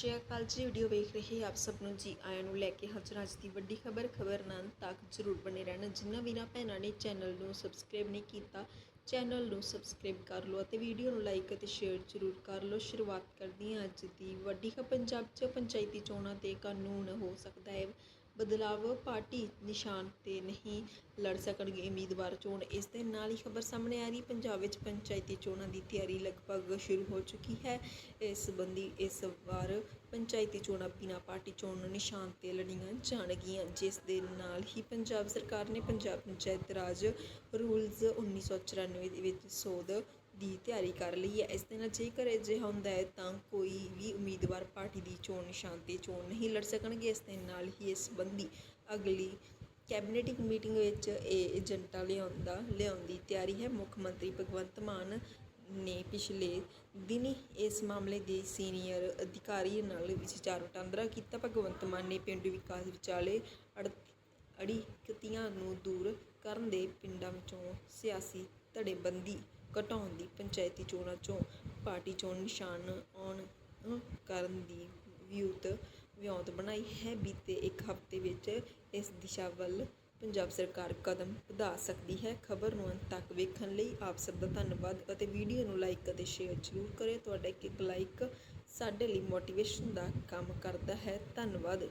ਸ਼੍ਰੀ ਅਕਾਲ ਜੀ ਵੀਡੀਓ ਵੇਖ ਰਹੇ ਆਪ ਸਭ ਨੂੰ ਜੀ, ਆਇਆਂ ਨੂੰ ਲੈ ਕੇ ਹਾਜ਼ਰ ਅੱਜ ਦੀ ਵੱਡੀ ਖਬਰ ਖਬਰ ਨਾਲ ਤੱਕ ਜ਼ਰੂਰ ਬਣੇ ਰਹਿਣਾ। ਜਿਨ੍ਹਾਂ ਵੀਰਾਂ ਭੈਣਾਂ ਨੇ ਚੈਨਲ ਨੂੰ ਸਬਸਕ੍ਰਾਈਬ ਨਹੀਂ ਕੀਤਾ ਚੈਨਲ ਨੂੰ ਸਬਸਕ੍ਰਾਈਬ ਕਰ ਲਓ ਅਤੇ ਵੀਡੀਓ ਨੂੰ ਲਾਈਕ ਅਤੇ ਸ਼ੇਅਰ ਜ਼ਰੂਰ ਕਰ ਲਓ। ਸ਼ੁਰੂਆਤ ਕਰਦੀ ਹਾਂ ਅੱਜ ਦੀ ਵੱਡੀ ਖਬਰ। ਪੰਜਾਬ 'ਚ ਪੰਚਾਇਤੀ ਚੋਣਾਂ ਤੇ ਕਾਨੂੰਨ ਹੋ ਸਕਦਾ ਹੈ। ਬਦਲਾਵ ਪਾਰਟੀ ਨਿਸ਼ਾਨ ਤੇ ਨਹੀਂ ਲੜ ਸਕਣਗੇ ਉਮੀਦਵਾਰ ਚੋਣ। ਇਸ ਦੇ ਨਾਲ ਹੀ ਖਬਰ ਸਾਹਮਣੇ ਆ ਰਹੀ, ਪੰਜਾਬ ਵਿੱਚ ਪੰਚਾਇਤੀ ਚੋਣਾਂ ਦੀ ਤਿਆਰੀ ਲਗਭਗ ਸ਼ੁਰੂ ਹੋ ਚੁੱਕੀ ਹੈ। ਇਸ ਸੰਬੰਧੀ ਇਸ ਵਾਰ ਪੰਚਾਇਤੀ ਚੋਣਾਂ ਬਿਨਾਂ ਪਾਰਟੀ ਚੋਣ ਨਿਸ਼ਾਨ ਤੇ ਲੜੀਆਂ ਜਾਣਗੀਆਂ, ਜਿਸ ਦੇ ਨਾਲ ਹੀ ਪੰਜਾਬ ਸਰਕਾਰ ਨੇ ਪੰਜਾਬ ਪੰਚਾਇਤ ਰਾਜ ਰੂਲਸ 1994 ਦੇ ਵਿੱਚ ਸੋਧ ਦੀ ਤਿਆਰੀ ਕਰ ਲਈ ਹੈ। ਇਸ ਦੇ ਨਾਲ ਜੇਕਰ ਅਜਿਹਾ ਹੁੰਦਾ ਹੈ ਤਾਂ ਕੋਈ ਉਮੀਦਵਾਰ ਪਾਰਟੀ ਦੀ ਚੋਣ ਨਿਸ਼ਾਨ ਤੇ ਚੋਣ ਨਹੀਂ ਲੜ ਸਕਣਗੇ। ਇਸ ਦੇ ਨਾਲ ਹੀ ਇਸ ਸੰਬੰਧੀ ਅਗਲੀ ਕੈਬਨਿਟ ਮੀਟਿੰਗ ਵਿੱਚ ਇਹ ਏਜੰਟਾ ਲਿਆਉਂਦਾ, ਲਿਆਉਣ ਦੀ ਤਿਆਰੀ ਹੈ। ਮੁੱਖ ਮੰਤਰੀ ਭਗਵੰਤ ਮਾਨ ਨੇ ਪਿਛਲੇ ਦਿਨੀ ਇਸ ਮਾਮਲੇ ਦੇ ਸੀਨੀਅਰ ਅਧਿਕਾਰੀ ਨਾਲ ਵਿਚਾਰ ਵਟਾਂਦਰਾ ਕੀਤਾ। ਭਗਵੰਤ ਮਾਨ ਨੇ ਪਿੰਡੂ ਵਿਕਾਸ ਵਿਚਾਲੇ ਅੜ, ਅੜਿੱਕਤੀਆਂ ਨੂੰ ਦੂਰ ਕਰਨ ਦੇ ਪਿੰਡਾਂ ਵਿੱਚੋਂ ਸਿਆਸੀ ਧੜੇਬੰਦੀ ਘਟਾਉਣ ਦੀ ਪੰਚਾਇਤੀ ਚੋਣਾਂ 'ਚੋਂ ਪਾਰਟੀ ਚੋਣ ਨਿਸ਼ਾਨ ਆਉਣ ਕਰਨ ਦੀ ਵਿਉਂਤ ਵਿਉਂਤ ਬਣਾਈ ਹੈ। ਬੀਤੇ ਇੱਕ ਹਫ਼ਤੇ ਵਿੱਚ ਇਸ ਦਿਸ਼ਾ ਵੱਲ ਪੰਜਾਬ ਸਰਕਾਰ ਕਦਮ ਵਧਾ ਸਕਦੀ ਹੈ। ਖਬਰ ਨੂੰ ਅੰਤ ਤੱਕ ਵੇਖਣ ਲਈ ਆਪ ਸਭ ਦਾ ਧੰਨਵਾਦ ਅਤੇ ਵੀਡੀਓ ਨੂੰ ਲਾਈਕ ਅਤੇ ਸ਼ੇਅਰ ਜ਼ਰੂਰ ਕਰਿਓ। ਤੁਹਾਡਾ ਇੱਕ ਇੱਕ ਲਾਈਕ ਸਾਡੇ ਲਈ ਮੋਟੀਵੇਸ਼ਨ ਦਾ ਕੰਮ ਕਰਦਾ ਹੈ। ਧੰਨਵਾਦ।